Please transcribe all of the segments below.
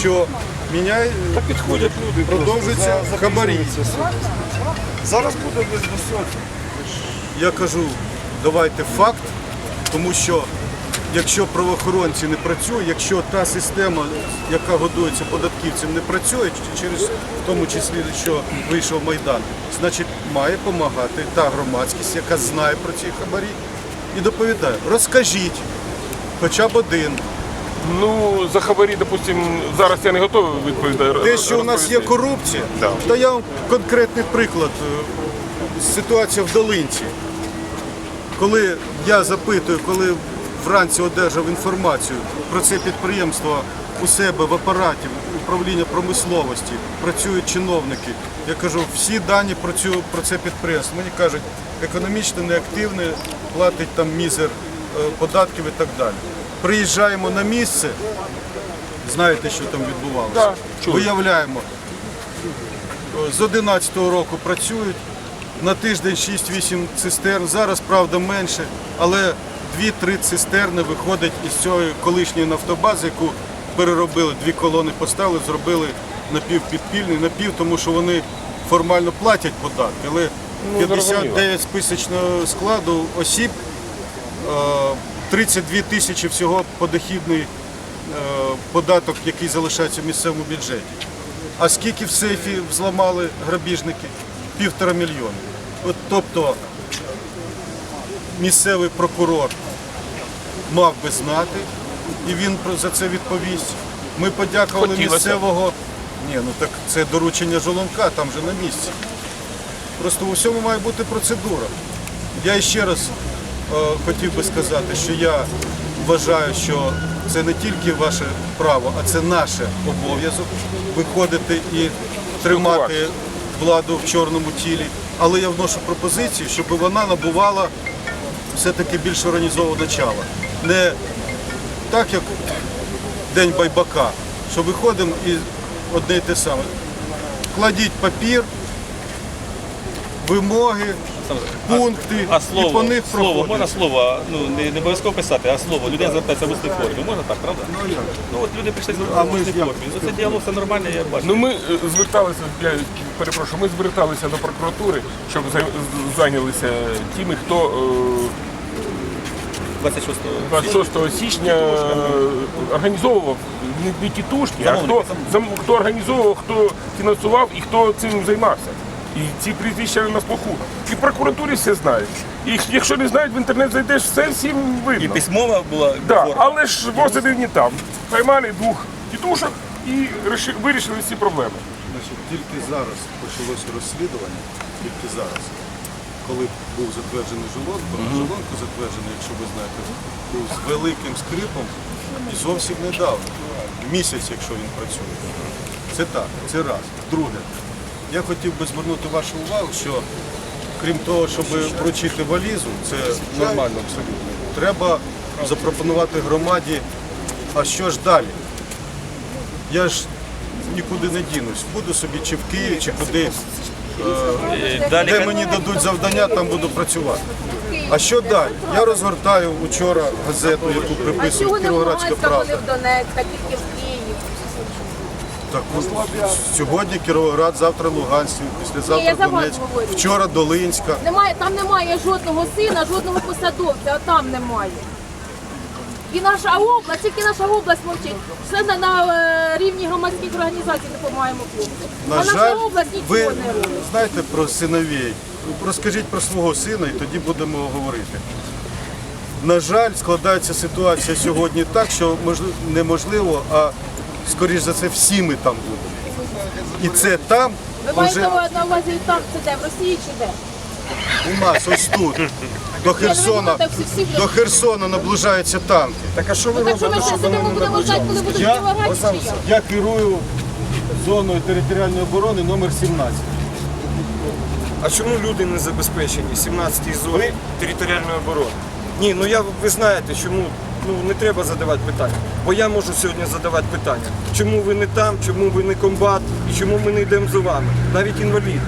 що міняє, Підходять люди. продовжуються хабарі. Зараз буде десь до. Я кажу, давайте факт, тому що якщо правоохоронці не працюють, якщо та система, яка годується податківцям, не працює, через в тому числі, що вийшов Майдан, значить має допомагати та громадськість, яка знає про ці хабарі, і доповідає. Розкажіть, хоча б один. Ну, за хабарі, допустим, зараз я не готовий відповідати. Те, що у нас є корупція, Да. та я вам конкретний приклад. Е, Ситуація в Долинці. Коли я запитую, коли вранці одержав інформацію про це підприємство у себе в апараті управління промисловості, працюють чиновники. Я кажу, всі дані про, цю, про це підприємство. Мені кажуть, економічно неактивне, платить там мізер е, податків і так далі. Приїжджаємо на місце, знаєте, що там відбувалося? Да. Виявляємо, з 11-го року працюють, на тиждень 6-8 цистерн, зараз, правда, менше, але 2-3 цистерни виходять із цієї колишньої нафтобази, яку переробили, дві колони поставили, зробили напівпідпільний, напів, тому що вони формально платять податки, але Ну, 59 списочного складу осіб, е, 32 тисячі всього подохідний е, податок, який залишається в місцевому бюджеті. А скільки в сейфі зламали грабіжники? Півтора мільйона. От, тобто місцевий прокурор мав би знати, і він за це відповість. Ми подякували Хотілося. місцевого. Ні, ну так це доручення Жолонка, там же на місці. Просто у всьому має бути процедура. Я ще раз хотів би сказати, що я вважаю, що це не тільки ваше право, а це наш обов'язок виходити і тримати владу в чорному тілі. Але я вношу пропозицію, щоб вона набувала все-таки більш організованого начала. Не так, як День байбака, що виходимо і одне й те саме. Кладіть папір, вимоги, пункти А і слово, по них слово, проходять. можна слово, ну не, не обов'язково писати, а слово. Людина звертається в усній формі. Можна так, правда? Ну от люди прийшли А в ми усній ж як? формі. Ну це діалог, все нормально, я бачу. Ну ми е, зверталися, я перепрошую, ми зверталися до прокуратури, щоб зай- зайнялися тими, хто е, 26-го. 26 січня е, організовував не, не тітушки, а хто, Замовники. зам- хто організовував, хто фінансував і хто цим займався. І ці прізвища на слуху. І в прокуратурі все знають. І якщо не знають, в інтернет зайдеш, все всім І письмова була Да, але ж возили не там. Поймали двох тітушок і вирішили всі проблеми. Значить, тільки зараз почалося розслідування, тільки зараз, коли був затверджений Жолонко, а Жолонко затверджений, якщо ви знаєте, був з великим скрипом і зовсім недавно, місяць, якщо він працює. Це так, це раз. Друге, я хотів би звернути вашу увагу, що крім того, щоб вручити валізу, це нормально абсолютно, треба запропонувати громаді, а що ж далі? Я ж нікуди не дінусь. Буду собі чи в Києві, чи куди. Е, Далі Де мені дадуть завдання, там буду працювати. А що далі? Я розгортаю вчора газету, яку А чого приписують не в Кіровоградська правда. в Донецьк, а тільки в Київ? Так, от, сьогодні Кіровоград, завтра Луганськ, Ні, післязавтра я за вас Донецьк, говорю. вчора Долинська. Немає, там немає жодного сина, жодного посадовця, а там немає. І наша область, тільки наша область мовчить. Все на, на е, рівні громадських організацій допомагаємо хлопцям. На а жаль, наша область нічого ви не робить. знаєте про синовій. Розкажіть про свого сина і тоді будемо говорити. На жаль, складається ситуація сьогодні так, що можли- неможливо, а скоріш за це всі ми там будемо. І це там Ви маєте вже на увазі там це де, в Росії чи де? у нас ось тут. До Херсона, думаєте, всі- всі до Херсона наближаються танки. Так а що ви Ну так що ми ще сидимо, будемо ждати, коли будуть Я, Кіровограді чи як? я керую зоною територіальної оборони номер 17. А чому люди не забезпечені 17-й зоні територіальної оборони? Ні, ну я ви знаєте, чому ну не треба задавати питання. Бо я можу сьогодні задавати питання. Чому ви не там, чому ви не комбат і чому ми не йдемо за вами? Навіть інвалід.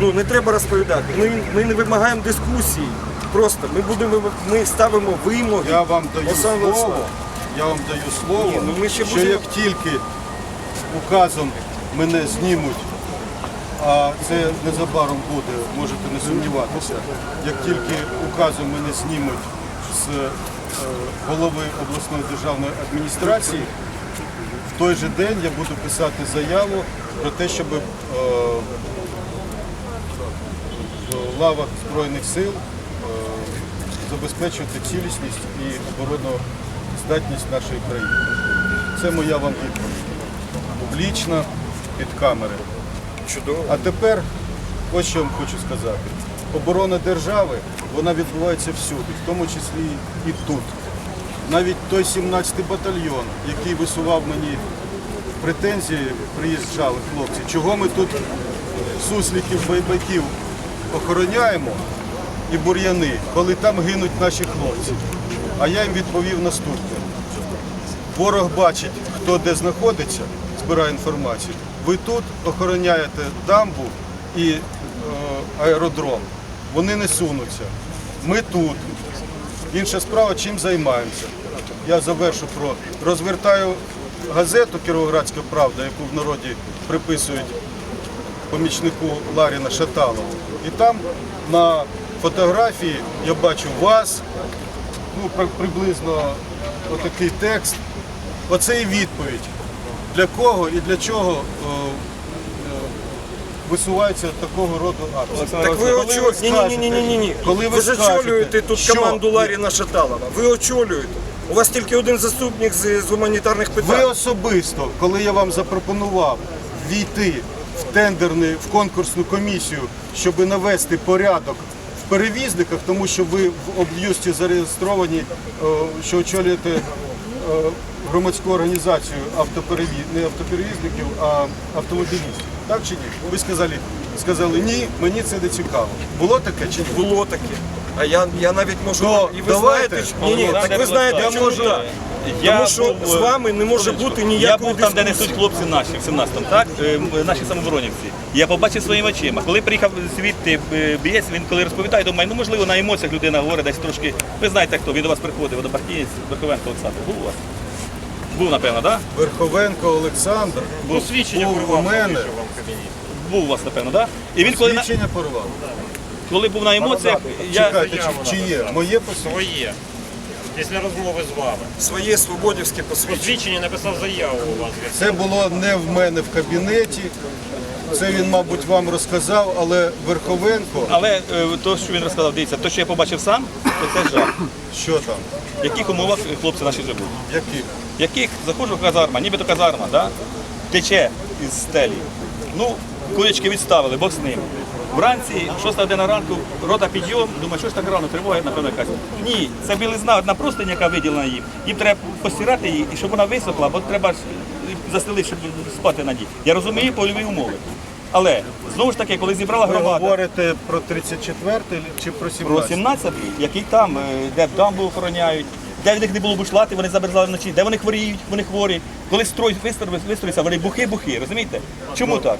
Ну не треба розповідати. Ми, ми не вимагаємо дискусії. Просто ми будемо ми ставимо вимоги. Я вам даю Олександр слово, я вам даю слово, Ні, ну ми ще що будемо- як тільки указом мене знімуть, а це незабаром буде, можете не сумніватися. Як тільки указом мене знімуть з е, голови обласної державної адміністрації, в той же день я буду писати заяву про те, щоб е, в лавах Збройних сил е, забезпечувати цілісність і обороноздатність нашої країни. Це моя вам відповідь. Публічна, під камери. Чудово. А тепер ось що я вам хочу сказати. Оборона держави вона відбувається всюди, в тому числі і тут. Навіть той 17-й батальйон, який висував мені претензії, приїжджали хлопці, чого ми тут сусликів, байбаків охороняємо і бур'яни, коли там гинуть наші хлопці. А я їм відповів наступне. Ворог бачить, хто де знаходиться, збирає інформацію. Ви тут охороняєте дамбу і аеродром. Вони не сунуться. Ми тут. Інша справа, чим займаємося. Я завершу про розвертаю газету Кіровоградська правда, яку в народі приписують помічнику Ларіна Шаталову. І там на фотографії я бачу вас, ну, приблизно отакий текст. Оце і відповідь. Для кого і для чого е, е, висуваються такого роду акції. Так ви очолюєте. Ні, ні, ні, ні, ні. Коли ви ви ж очолюєте тут що- команду Ларіна Шаталова. Ви очолюєте. У вас тільки один заступник з, з гуманітарних Ви особисто, коли я вам запропонував війти в тендерний, в конкурсну комісію, щоб навести порядок в перевізниках, тому що ви в об'юсті зареєстровані, е, що очолюєте е, громадську організацію автоперевіз... не автоперевізників, а автомобілістів. Так чи ні? Ви сказали, сказали ні, мені це не цікаво. Було таке чи ні? Було таке. А я, я навіть можу. То і ви давайте. знаєте, що- ні, ні, так ви Я знаєте, чому можу- так? Я Тому що був, з е, вами не може бути Я ніякої був там, де дискусії. несуть хлопці наші в 17-му, так? Е, м, Наші самоборонівці. Я побачив своїми очима. Коли приїхав звідти е, бієць, він коли розповідає, думаю, ну можливо на емоціях людина говорить десь трошки. Ви знаєте хто, він до вас приходив, водопартієць Верховенко Олександр. Був у вас? Був, напевно, так? Верховенко Олександр Був, був у мене. Був у вас, напевно, так? І він коли, на- Свідчення порвав. коли був на емоціях, я, Чекайте, чи, чи є? Моє посвідчення? Своє. Після розмови з вами. Своє свободівське посвідчення. Посвідчення написав заяву у вас. Це було не в мене в кабінеті. Це він, мабуть, вам розказав, але Верховенко, але е, то, що він розказав, дивіться, то, що я побачив сам, то це жах. що там, В яких умовах хлопці наші живуть. які? В яких заходжу в казарма, нібито казарма, да? тече із стелі. Ну, кулечки відставили, Бог з ним. Вранці, 6 година ранку, рота підйом, думаю, що ж так рано, тривога, напевно, якась. Ні, це білизна, одна простиня, яка виділена їм. Їм треба постирати її, і щоб вона висохла, бо треба ж застелити, щоб спати на ній. Я розумію польові умови. Але знову ж таки, коли зібрала Ви говорите про 34 чи про 17? про 17 який там, е, де дамбу охороняють, де в них не було бушлати, вони замерзали вночі, де вони хворіють, вони хворі. Коли строй вистроївся, вони бухи-бухи, розумієте? Чому так?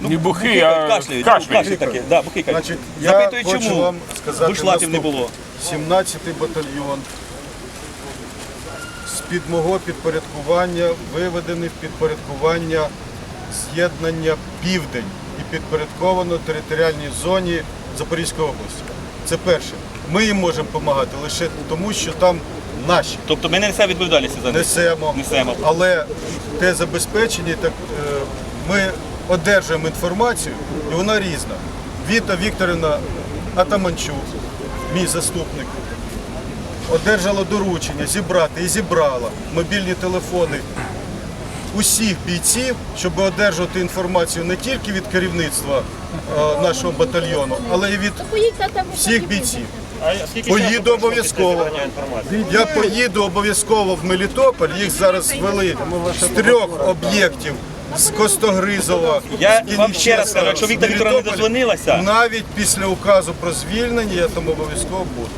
Не бухи, а кашляють, кашляють. кашляють таке, да, бухи кашляють. Значить, я Запитую, хочу чому вам сказати бушлатів не наступне. було. 17-й батальйон з-під мого підпорядкування виведений в підпорядкування з'єднання Південь і підпорядковано територіальній зоні Запорізької області. Це перше. Ми їм можемо допомагати лише тому, що там наші. Тобто ми не несемо відповідальності за них. Несемо. Несемо. Але те забезпечення, так е, ми одержуємо інформацію, і вона різна. Віта Вікторівна Атаманчук, мій заступник, одержала доручення зібрати і зібрала мобільні телефони усіх бійців, щоб одержувати інформацію не тільки від керівництва е, нашого батальйону, але й від всіх бійців. Поїду обов'язково. Я поїду обов'язково в Мелітополь. Їх зараз ввели з трьох об'єктів. З Костогризова, Я з вам ще раз кажу, якщо Віктор Вікторовна не дозвонилася, навіть після указу про звільнення я там обов'язково буду.